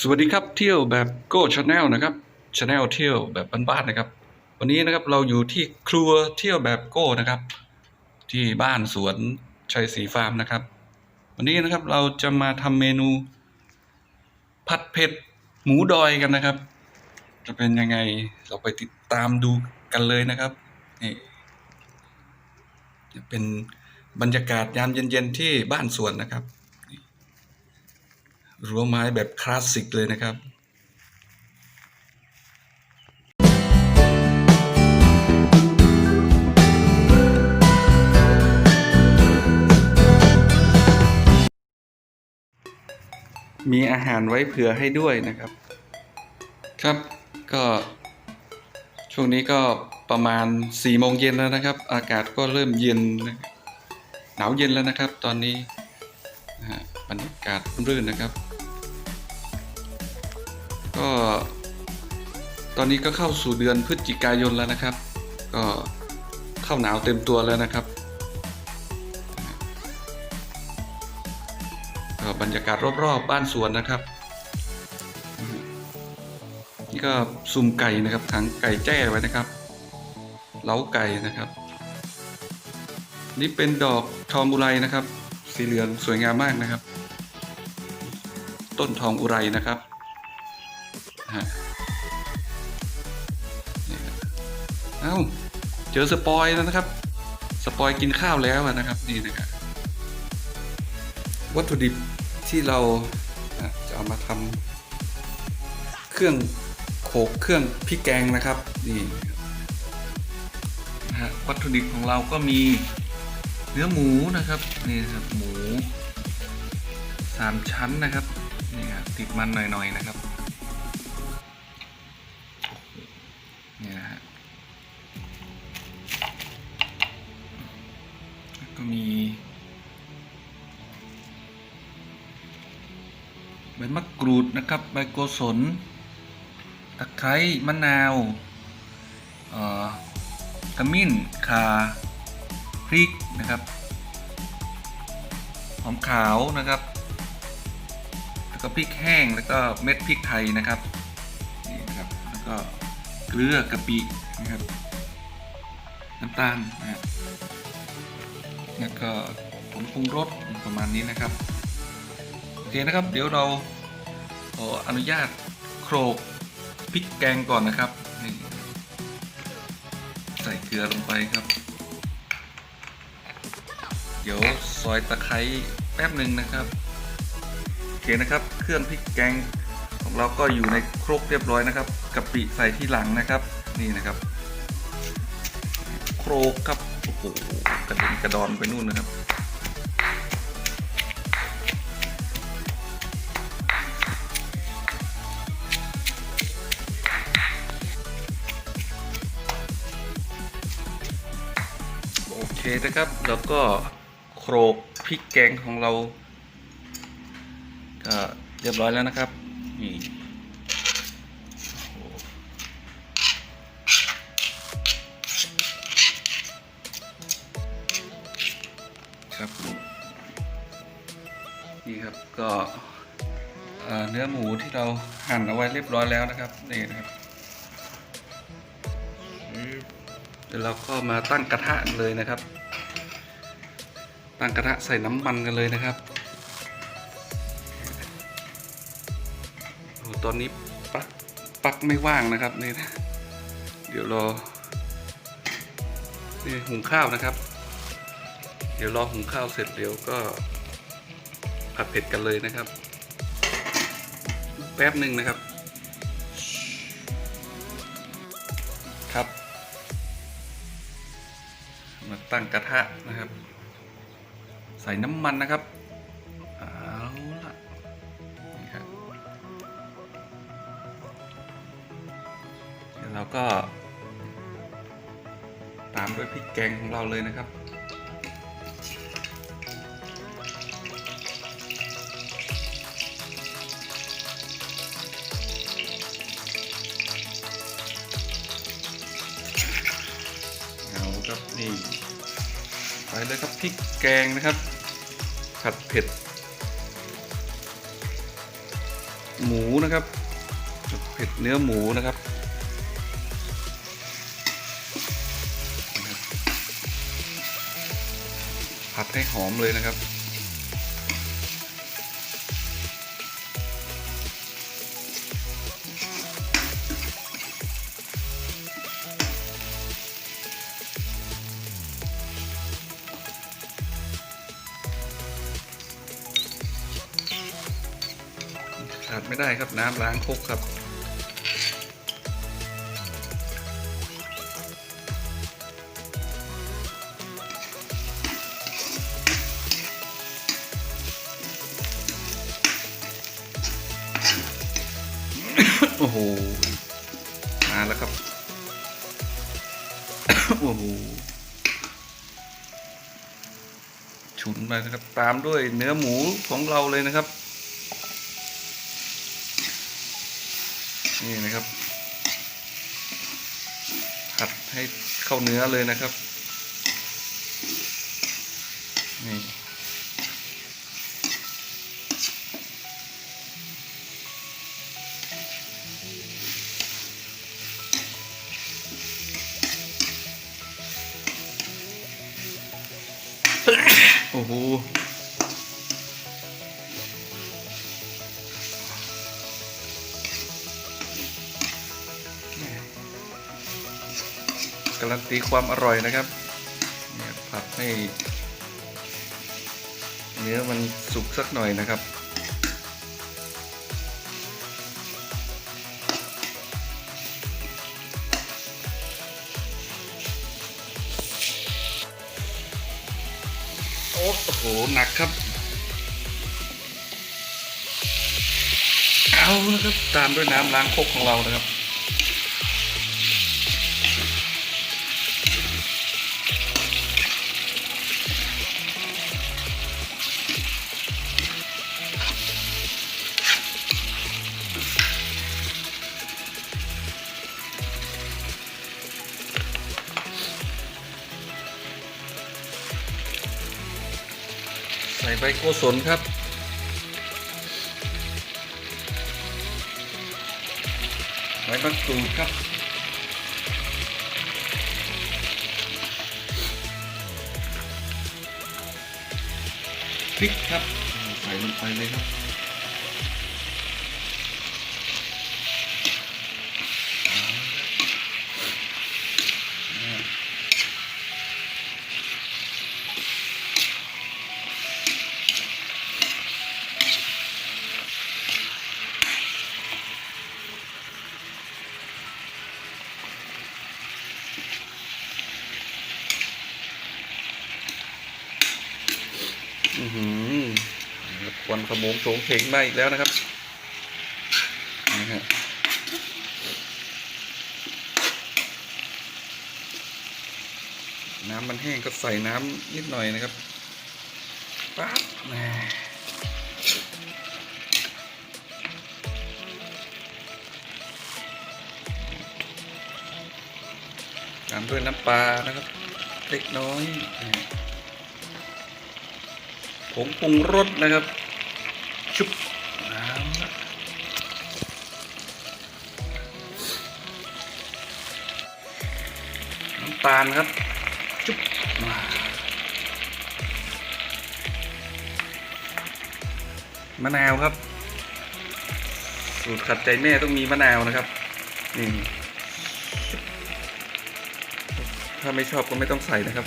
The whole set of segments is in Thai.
สวัสดีครับเที่ยวแบบโก้ชาแนลนะครับชาแนลเที่ยวแบบบ้านๆนะครับ วันนี้นะครับเราอยู่ที่ครัวเที่ยวแบบโก้นะครับ ที่บ้านสวนชัยศรีฟาร์มนะครับ วันนี้นะครับเราจะมาทำเมนู ผัดเผ็ดหมูดอยกันนะครับ จะเป็นยังไงเราไปติดตามดูกันเลยนะครับนี่จะเป็นบรรยากาศยามเย็นๆที่บ้านสวนนะครับ รั้วไม้แบบคลาสสิกเลยนะครับมีอาหารไว้เผื่อให้ด้วยนะครับ ครับก็ ช่วงนี้ก็ประมาณ4โมงเย็นแล้วนะครับ อากาศก็เริ่มเย็นหนาวเย็นแล้วนะครับ ตอนนี้บรรยากาศรื่นนะครับ ก็ ตอนนี้ก็เข้าสู่เดือนพฤศจิกายนแล้วนะครับ ก็เข้าหนาวเต็มตัวแล้วนะครับบรรยากาศรอบๆบ้านสวนนะครับนี่ก็ซุ่มไก่นะครับถังไก่แจ้ไว้นะครับ เล้าไก่นะครับ นี่เป็นดอกทองอุไรนะครับ สีเหลืองสวยงามมากนะครับ ต้นทองอุไรนะครับ ฮะเอ้าเจอสปอยแล้วนะครับ สปอยกินข้าวแล้วนะครับนี่นะครับวัตถุดิบที่เราจะเอามาทำเครื่องโขลกเครื่องพริกแกงนะครับนี่นะฮะวัตถุดิบของเราก็มีเนื้อหมูนะครับนี่ครับหมูสามชั้นนะครับนี่ครับติดมันหน่อยๆนะครับ มีใบมะกรูดนะครับ ใบโกศลตะไคร้มะนาวเอ่อขมิ้นข่าพริกนะครับหอมขาวนะครับ แล้วก็พริกแห้งแล้วก็เม็ดพริกไทยนะครับนี่นะครับแล้วก็เกลือกะปินะครับน้ำตาลนะฮะ แล้วก็ผงปรุงรสประมาณนี้นะครับ โอเคนะครับ เดี๋ยวเราขออนุญาตโขลกพริกแกงก่อนนะครับนี่ใส่เกลือลงไปครับ เดี๋ยวซอยตะไคร้แป๊บหนึ่งนะครับโอเคนะครับ เครื่องพริกแกงของเราก็อยู่ในครกเรียบร้อยนะครับกะปิใส่ที่หลังนะครับ นี่นะครับ โครกครับ โอ้โหกระเด็นกระดอนไปนู่นนะครับโอเคนะครับแล้วก็โขลกพริกแกงของเราก็เรียบร้อยแล้วนะครับ เราหั่นเอาไว้เรียบร้อยแล้วนะครับนี่นะครับเดี๋ยวเราก็มาตั้งกระทะเลยนะครับ ตั้งกระทะใส่น้ำมันกันเลยนะครับโอ้ตอนนี้ปั๊กปักไม่ว่างนะครับนี่นะเดี๋ยวรอนี่หุงข้าวนะครับ เดี๋ยวรอหุงข้าวเสร็จเดี๋ยวก็ผัดเผ็ดกันเลยนะครับ แป๊บหนึ่งนะครับ ครับ มาตั้งกระทะนะครับ ใส่น้ำมันนะครับเอาละนี่ครับเดี๋ยวเราก็ ตามด้วยพริกแกงของเราเลยนะครับ ครับนี่ไปเลยครับพริกแกงนะครับ ผัดเผ็ด หมูนะครับเผ็ดเนื้อหมูนะครับนะครับผัดให้หอมเลยนะครับ ไม่ได้ครับน้ำล้างครกครับ โอ้โห มาแล้วครับ โอ้โห ฉุนมานะครับ ตามด้วยเนื้อหมูของเราเลยนะครับ นี่นะครับ ผัดให้เข้าเนื้อเลยนะครับ นี่โอ้โห การันตีความอร่อยนะครับเนี่ยผัดให้ เนื้อมันสุกสักหน่อยนะครับโอ้โหหนักครับ เอาละครับตามด้วยน้ำล้างครกของเรานะครับ ส่โกศลครับ ใบมะกรูดครับ พริกครับ ใส่ลงไปเลยครับ อือหือนะครับควันขโมงโฉงเฉงมาอีกแล้วนะครับนะฮะน้ำมันแห้งก็ใส่น้ำนิดหน่อยนะครับปั๊บแหม่ตามด้วยน้ำปลานะครับเล็กน้อยผงปรุงรสนะครับ ตาลครับชุบมา มะนาวครับ สูตรขัดใจแม่ต้องมีมะนาวนะครับ นี่ ถ้าไม่ชอบก็ไม่ต้องใส่นะครับ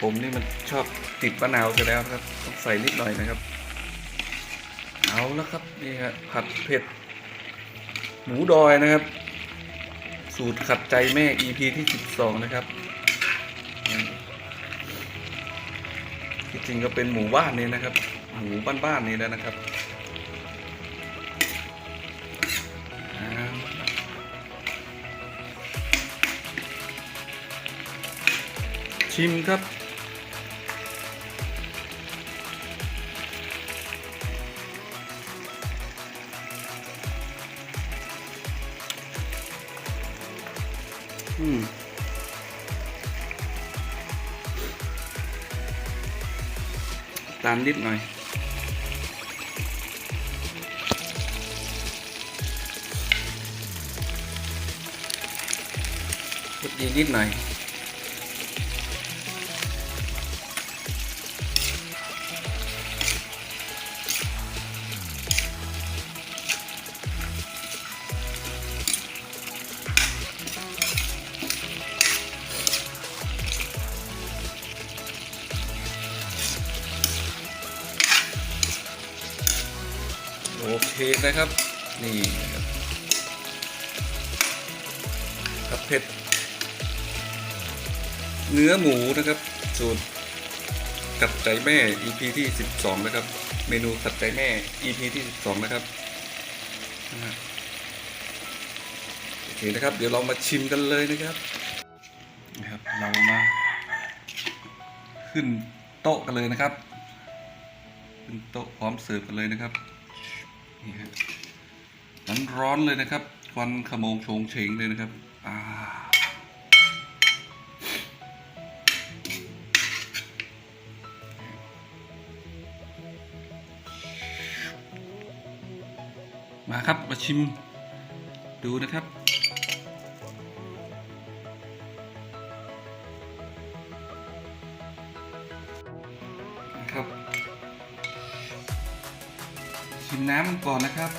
ผมนี่มันชอบติดมะนาวเสแล้วครับ ต้องใส่นิดหน่อยนะครับ เอาแล้วครับ นี่ฮะผัดเผ็ด หมูดอยนะครับ สูตรขัดใจแม่ EP ที่ 12 นะครับ ที่จริงก็เป็นหมูบ้านนี่นะครับ หมูบ้านๆนี่แล้วนะครับชิมครับ Ừ. lít này một đi đít này นะครับ นี่นะครับผัดเผ็ด เนื้อหมูนะครับ สูตรกัดใจแม่ EP ที่ 12 นะครับ เมนูกัดใจแม่ EP ที่ 12 นะครับโอเคนะครับ เดี๋ยวเรามาชิมกันเลยนะครับนะครับเรามาขึ้นโต๊ะกันเลยนะครับ ขึ้นโต๊ะพร้อมเสิร์ฟกันเลยนะครับ นี่ฮะร้อนๆเลยนะครับ ควันขโมงโชงเฉงเลยนะครับ อ่ามาครับ มาชิมดูนะครับ ชิมน้ำก่อนนะครับ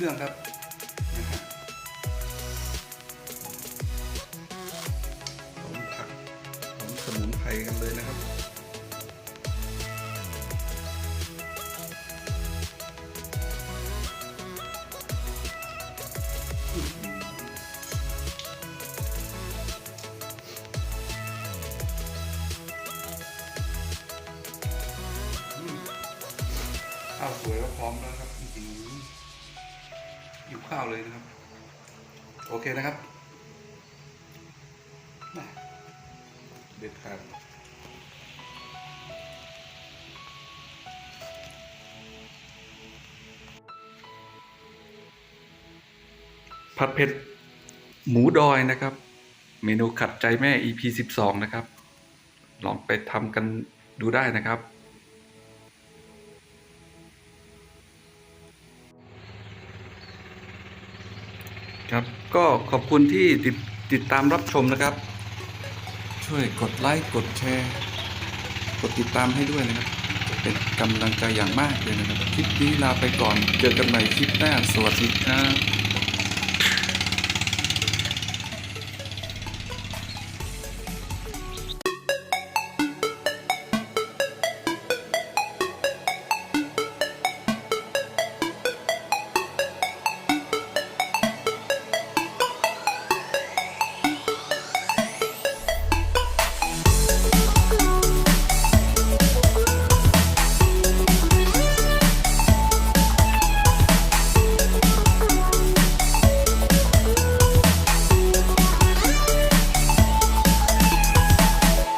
เครื่องครับหอมผักหอมสมุนไพรกันเลยนะครับอื้อหืออืมข้าวสวยก็พร้อมแล้ว ข้าวเลยนะครับ โอเคนะครับเด็ดขาดผัดเผ็ดหมูดอยนะครับ เมนูขัดใจแม่ EP 12 นะครับ ลองไปทำกันดูได้นะครับ ครับก็ขอบคุณที่ติดติดตามรับชมนะครับ ช่วยกดไลค์กดแชร์ กดติดตามให้ด้วยนะครับ เป็นกำลังใจอย่างมากเลยนะครับ คลิปนี้ลาไปก่อนเจอกันใหม่คลิปหน้าสวัสดีครับ